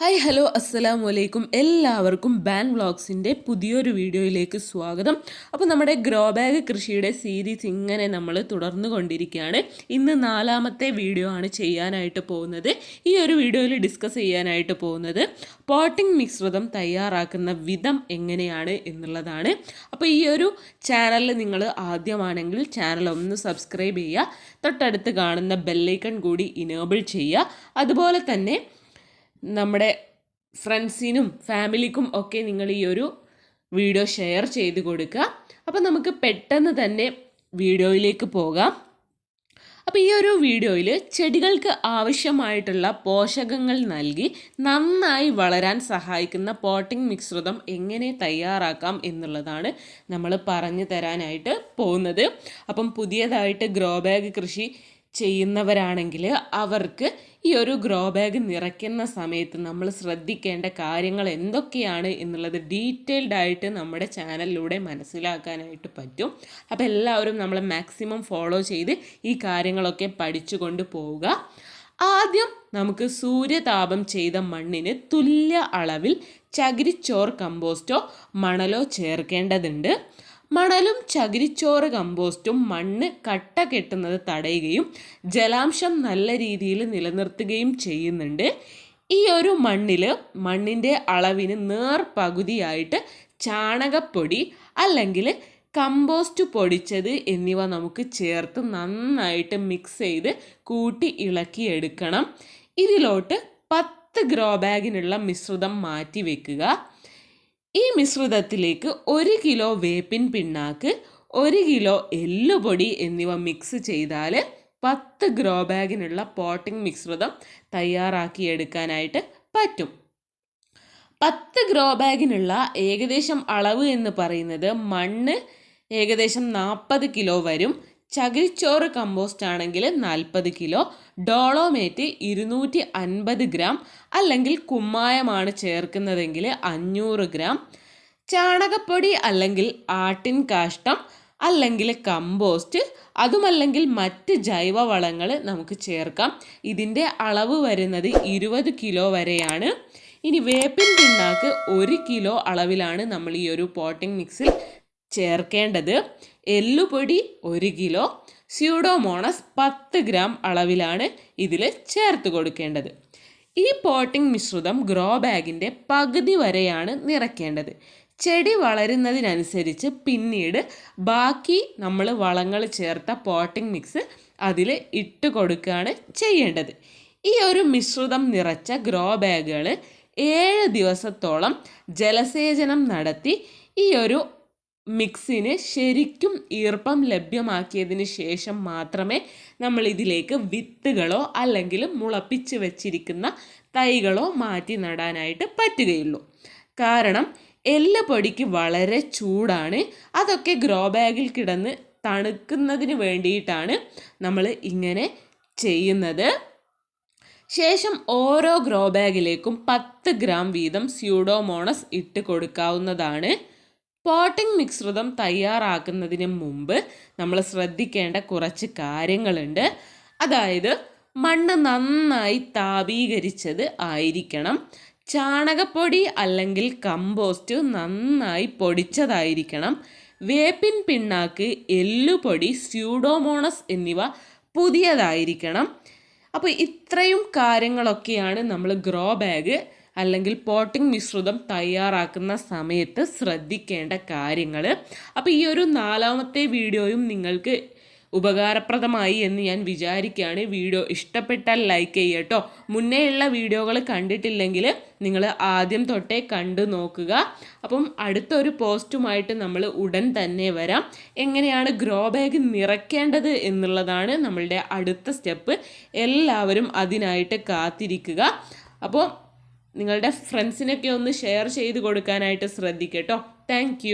Hi hello അസ്സലാമു അലൈക്കും എല്ലാവർക്കും ബാൻ വ്ളോഗ്സിന്റെ പുതിയൊരു വീഡിയോയിലേക്ക് സ്വാഗതം. അപ്പോൾ നമ്മുടെ ഗ്രോ ബാഗ് കൃഷിയുടെ സീരീസ് ഇങ്ങനെ നമ്മൾ തുടർന്നു കൊണ്ടിരിക്കുകയാണ്. ഇന്ന് നാലാമത്തെ വീഡിയോ ആണ് ചെയ്യാനായിട്ട് പോകുന്നത്. ഈ ഒരു വീഡിയോയിൽ ഡിസ്കസ് ചെയ്യാനായിട്ട് പോകുന്നത് പോട്ടിംഗ് മിശ്രിതം തയ്യാറാക്കുന്ന വിധം എങ്ങനെയാണ് എന്നുള്ളതാണ്. അപ്പോൾ ഈ ഒരു ചാനൽ നിങ്ങൾ ആദ്യമാണെങ്കിൽ ചാനൽ ഒന്ന് സബ്സ്ക്രൈബ് ചെയ്യുക. തൊട്ടടുത്ത് കാണുന്ന ബെല്ലൈക്കൺ കൂടി ഇനേബിൾ ചെയ്യുക. അതുപോലെ തന്നെ നമ്മുടെ ഫ്രണ്ട്സിനും ഫാമിലിക്കും ഒക്കെ നിങ്ങൾ ഈ ഒരു വീഡിയോ ഷെയർ ചെയ്ത് കൊടുക്കുക. അപ്പോൾ നമുക്ക് പെട്ടെന്ന് തന്നെ വീഡിയോയിലേക്ക് പോകാം. അപ്പോൾ ഈ ഒരു വീഡിയോയിൽ ചെടികൾക്ക് ആവശ്യമായിട്ടുള്ള പോഷകങ്ങൾ നൽകി നന്നായി വളരാൻ സഹായിക്കുന്ന പോട്ടിംഗ് മിശ്രിതം എങ്ങനെ തയ്യാറാക്കാം എന്നുള്ളതാണ് നമ്മൾ പറഞ്ഞു തരാനായിട്ട് പോകുന്നത്. അപ്പം പുതിയതായിട്ട് ഗ്രോ ബാഗ് കൃഷി ചെയ്യുന്നവരാണെങ്കിൽ അവർക്ക് ഈ ഒരു ഗ്രോ ബാഗ് നിറയ്ക്കുന്ന സമയത്ത് നമ്മൾ ശ്രദ്ധിക്കേണ്ട കാര്യങ്ങൾ എന്തൊക്കെയാണ് എന്നുള്ളത് ഡീറ്റെയിൽഡ് ആയിട്ട് നമ്മുടെ ചാനലിലൂടെ മനസ്സിലാക്കാനായിട്ട് പറ്റും. അപ്പോൾ എല്ലാവരും നമ്മൾ മാക്സിമം ഫോളോ ചെയ്ത് ഈ കാര്യങ്ങളൊക്കെ പഠിച്ചു പോവുക. ആദ്യം നമുക്ക് സൂര്യതാപം ചെയ്ത മണ്ണിന് തുല്യ അളവിൽ ചകിരിച്ചോർ കമ്പോസ്റ്റോ മണലോ ചേർക്കേണ്ടതുണ്ട്. മണലും ചകിരിച്ചോറ് കമ്പോസ്റ്റും മണ്ണ് കട്ട കെട്ടുന്നത് തടയുകയും ജലാംശം നല്ല രീതിയിൽ നിലനിർത്തുകയും ചെയ്യുന്നുണ്ട്. ഈ ഒരു മണ്ണിൽ മണ്ണിന്റെ അളവിന് നേർ പകുതിയായിട്ട് ചാണകപ്പൊടി അല്ലെങ്കിൽ കമ്പോസ്റ്റ് പൊടിച്ചത് എന്നിവ നമുക്ക് ചേർത്ത് നന്നായിട്ട് മിക്സ് ചെയ്ത് കൂട്ടി ഇളക്കിയെടുക്കണം ഇതിലോട്ട് പത്ത് ഗ്രോ ബാഗിനുള്ള മിശ്രിതം മാറ്റി വെക്കുക. ഈ മിശ്രിതത്തിലേക്ക് ഒരു കിലോ വേപ്പിൻ പിണ്ണാക്ക് ഒരു കിലോ എല്ലുപൊടി എന്നിവ മിക്സ് ചെയ്താൽ പത്ത് ഗ്രോ ബാഗിനുള്ള പോട്ടിംഗ് മിശ്രിതം തയ്യാറാക്കിയെടുക്കാനായിട്ട് പറ്റും. പത്ത് ഗ്രോ ബാഗിനുള്ള ഏകദേശം അളവ് എന്ന് പറയുന്നത് മണ്ണ് ഏകദേശം നാൽപ്പത് കിലോ വരും. ചകിരിച്ചോറ് കമ്പോസ്റ്റ് ആണെങ്കിൽ നാൽപ്പത് കിലോ ഡോളോമേറ്റ് ഇരുന്നൂറ്റി അൻപത് ഗ്രാം അല്ലെങ്കിൽ കുമ്മായമാണ് ചേർക്കുന്നതെങ്കിൽ അഞ്ഞൂറ് ഗ്രാം. ചാണകപ്പൊടി അല്ലെങ്കിൽ ആട്ടിൻ കാഷ്ടം അല്ലെങ്കിൽ കമ്പോസ്റ്റ് അതുമല്ലെങ്കിൽ മറ്റ് ജൈവവളങ്ങൾ നമുക്ക് ചേർക്കാം. ഇതിന്റെ അളവ് വരുന്നത് ഇരുപത് കിലോ വരെയാണ്. ഇനി വേപ്പിൻ പിണ്ണാക്ക് ഒരു കിലോ അളവിലാണ് നമ്മൾ ഈ ഒരു പോട്ടിംഗ് മിക്സിൽ ചേർക്കേണ്ടത് എല്ലുപൊടി ഒരു കിലോ സ്യൂഡോമോണസ് പത്ത് ഗ്രാം അളവിലാണ് ഇതിൽ ചേർത്ത് കൊടുക്കേണ്ടത്. ഈ പോട്ടിംഗ് മിശ്രിതം ഗ്രോ ബാഗിന്റെ പകുതി വരെയാണ് നിറയ്ക്കേണ്ടത് ചെടി വളരുന്നതിനനുസരിച്ച് പിന്നീട് ബാക്കി നമ്മൾ വളങ്ങൾ ചേർത്ത പോട്ടിംഗ് മിക്സ് അതിൽ ഇട്ട് കൊടുക്കുകയാണ് ചെയ്യേണ്ടത്. ഈ ഒരു മിശ്രിതം നിറച്ച ഗ്രോ ബാഗുകൾ ഏഴ് ദിവസത്തോളം ജലസേചനം നടത്തി ഈ ഒരു മിക്സിന് ശരിക്കും ഈർപ്പം ലഭ്യമാക്കിയതിന് ശേഷം മാത്രമേ നമ്മൾ ഇതിലേക്ക് വിത്തുകളോ അല്ലെങ്കിൽ മുളപ്പിച്ച് വെച്ചിരിക്കുന്ന തൈകളോ മാറ്റി നടാനായിട്ട് പറ്റുകയുള്ളൂ. കാരണം എല്ല് പൊടിക്ക് വളരെ ചൂടാണ്. അതൊക്കെ ഗ്രോ ബാഗിൽ കിടന്ന് തണുക്കുന്നതിന് വേണ്ടിയിട്ടാണ് നമ്മൾ ഇങ്ങനെ ചെയ്യുന്നത്. ശേഷം ഓരോ ഗ്രോ ബാഗിലേക്കും പത്ത് ഗ്രാം വീതം സ്യൂഡോമോണസ് ഇട്ട് കൊടുക്കാവുന്നതാണ്. പോട്ടിംഗ് മിശ്രിതം തയ്യാറാക്കുന്നതിന് മുമ്പ് നമ്മൾ ശ്രദ്ധിക്കേണ്ട കുറച്ച് കാര്യങ്ങളുണ്ട്. അതായത് മണ്ണ് നന്നായി താപീകരിച്ചത് ആയിരിക്കണം. ചാണകപ്പൊടി അല്ലെങ്കിൽ കമ്പോസ്റ്റ് നന്നായി പൊടിച്ചതായിരിക്കണം. വേപ്പിൻ പിണ്ണാക്ക് എല്ലുപൊടി സ്യൂഡോമോണസ് എന്നിവ പുതിയതായിരിക്കണം. അപ്പോൾ ഇത്രയും കാര്യങ്ങളൊക്കെയാണ് നമ്മൾ ഗ്രോ ബാഗ് അല്ലെങ്കിൽ പോട്ടിംഗ് മിശ്രിതം തയ്യാറാക്കുന്ന സമയത്ത് ശ്രദ്ധിക്കേണ്ട കാര്യങ്ങൾ അപ്പോൾ ഈ ഒരു നാലാമത്തെ വീഡിയോയും നിങ്ങൾക്ക് ഉപകാരപ്രദമായി എന്ന് ഞാൻ വിചാരിക്കുകയാണ്. വീഡിയോ ഇഷ്ടപ്പെട്ടാൽ ലൈക്ക് ചെയ്യട്ടോ മുന്നേയുള്ള വീഡിയോകൾ കണ്ടിട്ടില്ലെങ്കിൽ നിങ്ങൾ ആദ്യം തൊട്ടേ കണ്ടു നോക്കുക. അപ്പം അടുത്തൊരു പോസ്റ്റുമായിട്ട് നമ്മൾ ഉടൻ തന്നെ വരാം. എങ്ങനെയാണ് ഗ്രോ ബാഗ് നിറയ്ക്കേണ്ടത് എന്നുള്ളതാണ് നമ്മളുടെ അടുത്ത സ്റ്റെപ്പ്. എല്ലാവരും അതിനായിട്ട് കാത്തിരിക്കുക. അപ്പോൾ നിങ്ങളുടെ ഫ്രണ്ട്സിനൊക്കെ ഒന്ന് ഷെയർ ചെയ്ത് കൊടുക്കാനായിട്ട് ശ്രദ്ധിക്കട്ടോ താങ്ക്